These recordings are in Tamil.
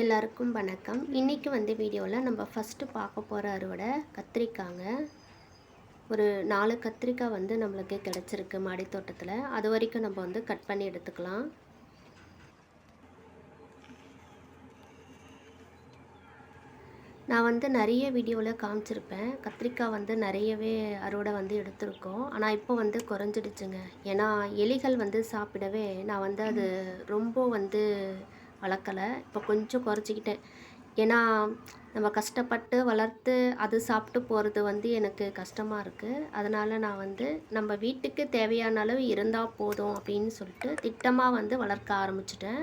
எல்லாருக்கும் வணக்கம். இன்றைக்கி வந்து வீடியோவில் நம்ம ஃபஸ்ட்டு பார்க்க போகிற அறுவடை கத்திரிக்காங்க. ஒரு நாலு கத்திரிக்காய் வந்து நம்மளுக்கு கிடச்சிருக்கு மாடி தோட்டத்தில். அது வரைக்கும் நம்ம வந்து கட் பண்ணி எடுத்துக்கலாம். நான் வந்து நிறைய வீடியோவில் காமிச்சிருப்பேன். கத்திரிக்காய் வந்து நிறையவே அறுவடை வந்து எடுத்திருக்கோம். ஆனால் இப்போ வந்து குறைஞ்சிடுச்சுங்க. ஏன்னா எலிகள் வந்து சாப்பிடவே நான் வந்து அது ரொம்ப வந்து வளர்க்கலை. இப்போ கொஞ்சம் குறைச்சிக்கிட்டேன். ஏன்னா நம்ம கஷ்டப்பட்டு வளர்த்து அது சாப்பிட்டு போகிறது வந்து எனக்கு கஷ்டமாக இருக்குது அதனால் நான் வந்து நம்ம வீட்டுக்கு தேவையான அளவு இருந்தால் போதும் அப்படின்னு சொல்லிட்டு திட்டமாக வந்து வளர்க்க ஆரம்பிச்சிட்டேன்.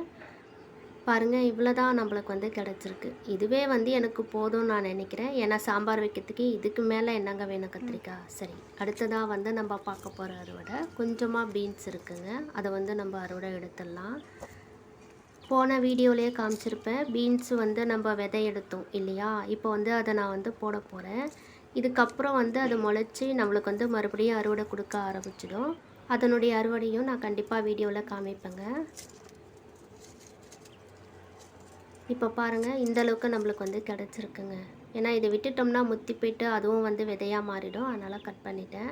பாருங்கள் இவ்வளோ தான் நம்மளுக்கு வந்து கிடச்சிருக்கு. இதுவே வந்து எனக்கு போதும்னு நான் நினைக்கிறேன். ஏன்னா சாம்பார் வைக்கிறதுக்கு இதுக்கு மேலே என்னங்க வேணும் கத்திரிக்காய் சரி அடுத்ததாக வந்து நம்ம பார்க்க போகிற அறுவடை. கொஞ்சமாக பீன்ஸ் இருக்குங்க. அதை வந்து நம்ம அறுவடை எடுத்துடலாம். போன வீடியோலேயே காமிச்சிருப்பேன். பீன்ஸ் வந்து நம்ம விதை எடுத்தோம் இல்லையா? இப்போ வந்து அதை நான் வந்து போட போகிறேன் இதுக்கப்புறம் வந்து அது முளைச்சி நம்மளுக்கு வந்து மறுபடியும் அறுவடை கொடுக்க ஆரம்பிச்சிடும். அதனுடைய அறுவடையும் நான் கண்டிப்பாக வீடியோவில் காமிப்பேங்க. இப்போ பாருங்கள் இந்த அளவுக்கு நம்மளுக்கு வந்து கிடச்சிருக்குங்க. ஏன்னா இதை விட்டுட்டோம்னா முத்தி போயிட்டு அதுவும் வந்து விதையாக மாறிடும். அதனால் கட் பண்ணிட்டேன்.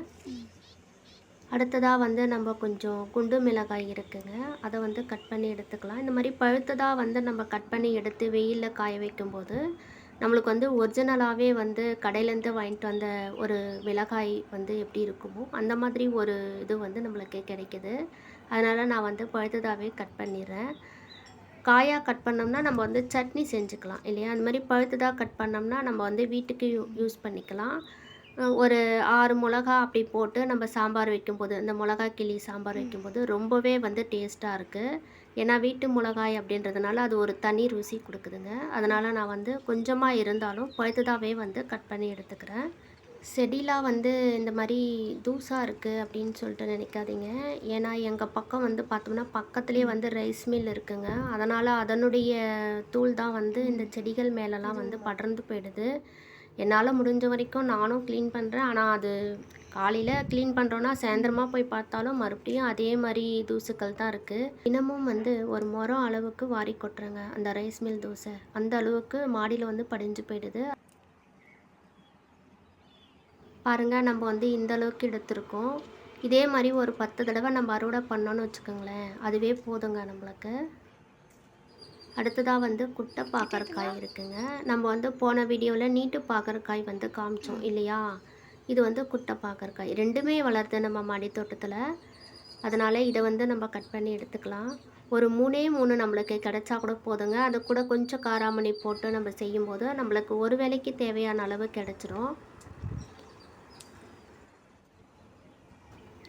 அடுத்ததாக வந்து நம்ம கொஞ்சம் குண்டு மிளகாய் இருக்குங்க. அதை வந்து கட் பண்ணி எடுத்துக்கலாம். இந்த மாதிரி பழுத்ததாக வந்து நம்ம கட் பண்ணி எடுத்து வெயிலில் காய வைக்கும்போது நம்மளுக்கு வந்து ஒரிஜினலாகவே வந்து கடையிலேருந்து வாங்கிட்டு வந்த ஒரு மிளகாய் வந்து எப்படி இருக்குமோ அந்த மாதிரி ஒரு இது வந்து நம்மளுக்கு கிடைக்குது. அதனால் நான் வந்து பழுத்ததாகவே கட் பண்ணிடுறேன். காயாக கட் பண்ணோம்னா நம்ம வந்து சட்னி செஞ்சுக்கலாம் இல்லையா? அந்த மாதிரி பழுத்ததாக கட் பண்ணோம்னா நம்ம வந்து வீட்டுக்கு யூ யூஸ் பண்ணிக்கலாம். ஒரு ஆறு மிளகா அப்படி போட்டு நம்ம சாம்பார் வைக்கும்போது இந்த மிளகா கிளி சாம்பார் வைக்கும்போது ரொம்பவே வந்து டேஸ்ட்டாக இருக்குது ஏன்னா வீட்டு மிளகாய் அப்படின்றதுனால அது ஒரு தனி ருசி கொடுக்குதுங்க. அதனால் நான் வந்து கொஞ்சமாக இருந்தாலும் பழுத்ததாகவே வந்து கட் பண்ணி எடுத்துக்கிறேன். செடிலாம் வந்து இந்த மாதிரி தூசாக இருக்குது அப்படின்னு சொல்லிட்டு நினைக்காதீங்க. ஏன்னா எங்கள் பக்கம் வந்து பார்த்தோம்னா பக்கத்துலேயே வந்து ரைஸ் மில் இருக்குங்க. அதனால் அதனுடைய தூள் தான் வந்து இந்த செடிகள் மேலெலாம் வந்து படர்ந்து போயிடுது. என்னால் முடிஞ்ச வரைக்கும் நானும் க்ளீன் பண்ணுறேன் ஆனால் அது காலையில் க்ளீன் பண்ணுறோன்னா சாயந்தரமாக போய் பார்த்தாலும் மறுபடியும் அதே மாதிரி தூசுக்கள் தான் இருக்குது தினமும் வந்து ஒரு முறம் அளவுக்கு வாரி கொட்டுறேங்க அந்த ரைஸ் மில் தூசை. அந்த அளவுக்கு மாடியில் வந்து படிஞ்சு போயிடுது. பாருங்கள் நம்ம வந்து இந்த அளவுக்கு எடுத்திருக்கோம். இதே மாதிரி ஒரு பத்து தடவை நம்ம அறுவடை பண்ணோன்னு வச்சுக்கோங்களேன் அதுவே போதுங்க நம்மளுக்கு. அடுத்ததாக வந்து குட்டை பாக்கறக்காய் இருக்குங்க. நம்ம வந்து போன வீடியோவில் நீட்டு பாக்கறக்காய் வந்து காமிச்சோம் இல்லையா? இது வந்து குட்டை பாக்கறக்காய். ரெண்டுமே வளருது நம்ம மாடி தோட்டத்தில். அதனால் இதை வந்து நம்ம கட் பண்ணி எடுத்துக்கலாம். ஒரு மூணே மூணு நம்மளுக்கு கிடைச்சா கூட போதுங்க. அது கூட கொஞ்சம் காராமணி போட்டு நம்ம செய்யும்போது நம்மளுக்கு ஒரு வேலைக்கு தேவையான அளவு கிடச்சிரும்.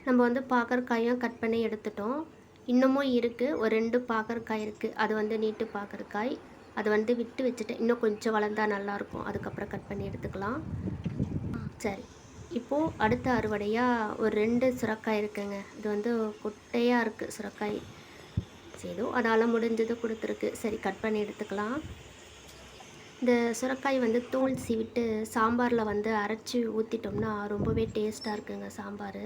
நம்ம வந்து பாகற்காயும் கட் பண்ணி எடுத்துட்டோம். இன்னமும் இருக்குது ஒரு ரெண்டு பாகற்காய் இருக்குது அது வந்து நீட்டு பாகற்காய். அது வந்து விட்டு வச்சுட்டேன் இன்னும் கொஞ்சம் வளர்ந்தா நல்லாயிருக்கும் அதுக்கப்புறம் கட் பண்ணி எடுத்துக்கலாம். சரி. இப்போது அடுத்த அறுவடையாக ஒரு ரெண்டு சுரக்காய் இருக்குங்க. இது வந்து குட்டையாக இருக்குது சுரக்காய். சரி அதால் முடிஞ்சது கொடுத்துருக்கு. சரி கட் பண்ணி எடுத்துக்கலாம். இந்த சுரக்காய் வந்து தோல் சீவிட்டு சாம்பாரில் வந்து அரைச்சி ஊற்றிட்டோம்னா ரொம்பவே டேஸ்ட்டாக இருக்குங்க சாம்பார்.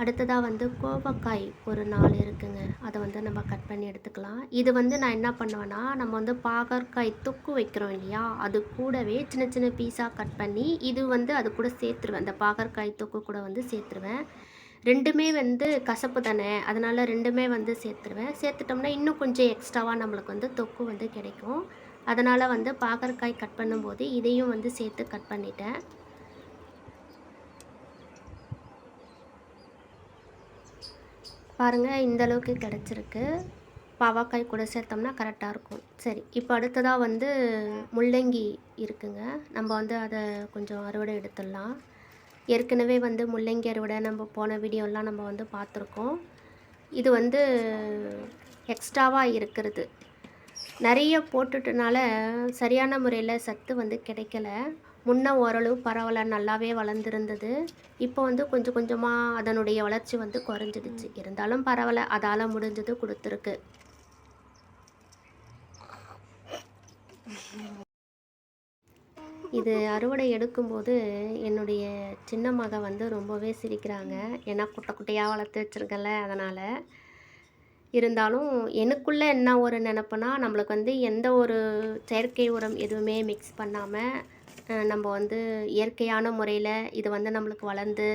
அடுத்ததாக வந்து கோவக்காய் ஒரு நாலு இருக்குங்க. அதை வந்து நம்ம கட் பண்ணி எடுத்துக்கலாம். இது வந்து நான் என்ன பண்ணுவேன்னா நம்ம வந்து பாகற்காய் தொக்கு வைக்கிறோம் இல்லையா? அது கூடவே சின்ன சின்ன பீஸாக கட் பண்ணி இது வந்து அது கூட சேர்த்துருவேன். அந்த பாகற்காய் தொக்கு கூட வந்து சேர்த்துருவேன். ரெண்டுமே வந்து கசப்பு தானே? அதனால் ரெண்டுமே வந்து சேர்த்துருவேன். சேர்த்துட்டோம்னா இன்னும் கொஞ்சம் எக்ஸ்ட்ராவாக நம்மளுக்கு வந்து தொக்கு வந்து கிடைக்கும். அதனால் வந்து பாகற்காய் கட் பண்ணும்போது இதையும் வந்து சேர்த்து கட் பண்ணிட்டேன். பாருங்கள் இந்த அளவுக்கு கிடச்சிருக்கு. பாவாக்காய் கூட சேர்த்தோம்னா கரெக்டாக இருக்கும். சரி இப்போ அடுத்ததாக வந்து முள்ளங்கி இருக்குங்க. நம்ம வந்து அதை கொஞ்சம் அறுவடை எடுத்துடலாம். ஏற்கனவே வந்து முள்ளங்கி அறுவடை நம்ம போன வீடியோலாம் நம்ம வந்து பார்த்துருக்கோம். இது வந்து எக்ஸ்ட்ராவாக இருக்கிறது. நிறைய போட்டுட்டனால சரியான முறையில் சத்து வந்து கிடைக்கல. முன்ன ஓரளவு பரவாயில்ல நல்லாவே வளர்ந்துருந்தது. இப்போ வந்து கொஞ்சம் கொஞ்சமாக அதனுடைய வளர்ச்சி வந்து குறைஞ்சிடுச்சு. இருந்தாலும் பரவாயில்ல அதால் முடிஞ்சது கொடுத்துருக்கு. இது அறுவடை எடுக்கும்போது என்னுடைய சின்ன மக வந்து ரொம்பவே சிரிக்கிறாங்க. ஏன்னா குட்டை குட்டையாக வளர்த்து வச்சுருக்கல அதனால். இருந்தாலும் எனக்குள்ளே என்ன ஒரு நினப்புனா நம்மளுக்கு வந்து எந்த ஒரு செயற்கை உரம் எதுவுமே மிக்ஸ் பண்ணாமல் நம்ம வந்து இயற்கையான முறையில் இது வந்து நம்மளுக்கு வளர்ந்து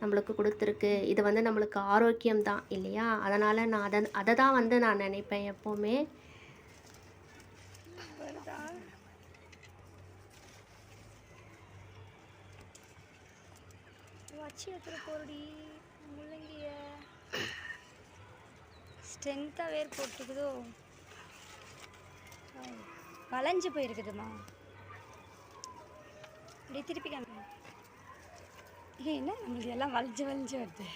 நம்மளுக்கு கொடுத்துருக்கு. இது வந்து நம்மளுக்கு ஆரோக்கியம் தான் இல்லையா? அதனால் நான் அதை அதை தான் வந்து நான் நினைப்பேன் எப்போவுமே. வச்சு எடுத்துகிட்டு போறடி. முள்ளங்கிய. ஸ்ட்ரென்த்தாக வேர் போட்டுக்குதோ. வளைஞ்சு போயிருக்குதுமா அப்படியே திருப்பி காமி ஏன் என்ன? நம்மளுக்கு எல்லாம் வளைஞ்சு வளைஞ்சு வருது.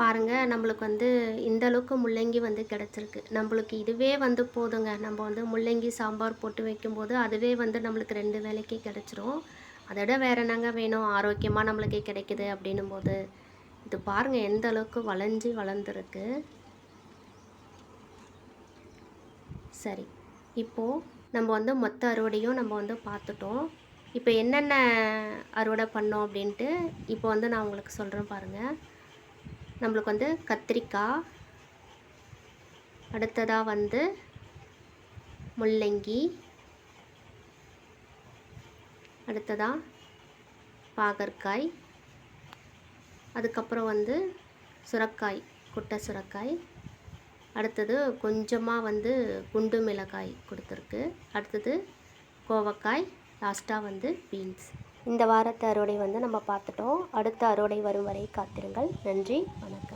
பாருங்கள் நம்மளுக்கு வந்து இந்த அளவுக்கு முள்ளங்கி வந்து கிடச்சிருக்கு. நம்மளுக்கு இதுவே வந்து போதுங்க. நம்ம வந்து முள்ளங்கி சாம்பார் போட்டு வைக்கும்போது அதுவே வந்து நம்மளுக்கு ரெண்டு வேலைக்கு கிடச்சிரும். அதை விட வேறு என்னங்க வேணும்? ஆரோக்கியமாக நம்மளுக்கு கிடைக்குது அப்படின்னும் போது இது பாருங்கள் எந்த அளவுக்கு வளைஞ்சி வளர்ந்துருக்கு. சரி இப்போது நம்ம வந்து மொத்த அறுவடையும் நம்ம வந்து பார்த்துட்டோம். இப்போ என்னென்ன அறுவடை பண்ணோம் அப்படின்ட்டு இப்போ வந்து நான் உங்களுக்கு சொல்கிறேன் பாருங்கள் நம்மளுக்கு வந்து கத்திரிக்காய் அடுத்ததாக வந்து முள்ளங்கி அடுத்ததாக பாகற்காய் அதுக்கப்புறம் வந்து சுரக்காய் குட்டை சுரக்காய் அடுத்தது கொஞ்சமாக வந்து குண்டு மிளகாய் கொடுத்துருக்கு. அடுத்தது கோவக்காய் லாஸ்ட்டாக வந்து பீன்ஸ். இந்த வாரத்து அறுவடை வந்து நம்ம பார்த்துட்டோம். அடுத்த அறுவடை வரும் வரை காத்திருங்கள். நன்றி. வணக்கம்.